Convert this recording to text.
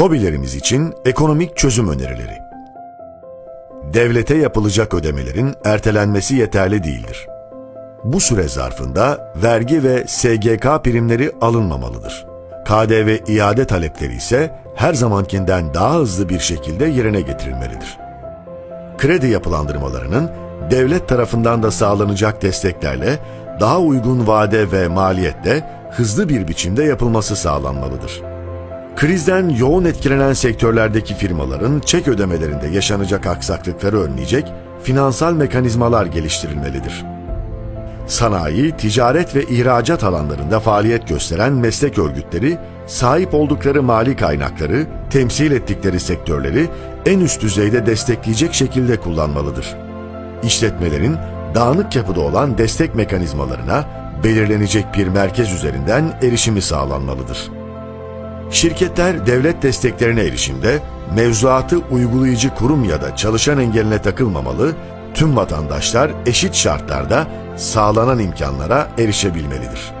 KOBİ'lerimiz için ekonomik çözüm önerileri. Devlete yapılacak ödemelerin ertelenmesi yeterli değildir. Bu süre zarfında vergi ve SGK primleri alınmamalıdır. KDV iade talepleri ise her zamankinden daha hızlı bir şekilde yerine getirilmelidir. Kredi yapılandırmalarının devlet tarafından da sağlanacak desteklerle daha uygun vade ve maliyette hızlı bir biçimde yapılması sağlanmalıdır. Krizden yoğun etkilenen sektörlerdeki firmaların çek ödemelerinde yaşanacak aksaklıkları önleyecek finansal mekanizmalar geliştirilmelidir. Sanayi, ticaret ve ihracat alanlarında faaliyet gösteren meslek örgütleri, sahip oldukları mali kaynakları, temsil ettikleri sektörleri en üst düzeyde destekleyecek şekilde kullanmalıdır. İşletmelerin dağınık yapıda olan destek mekanizmalarına belirlenecek bir merkez üzerinden erişimi sağlanmalıdır. Şirketler devlet desteklerine erişimde mevzuatı uygulayıcı kurum ya da çalışan engeline takılmamalı, tüm vatandaşlar eşit şartlarda sağlanan imkanlara erişebilmelidir.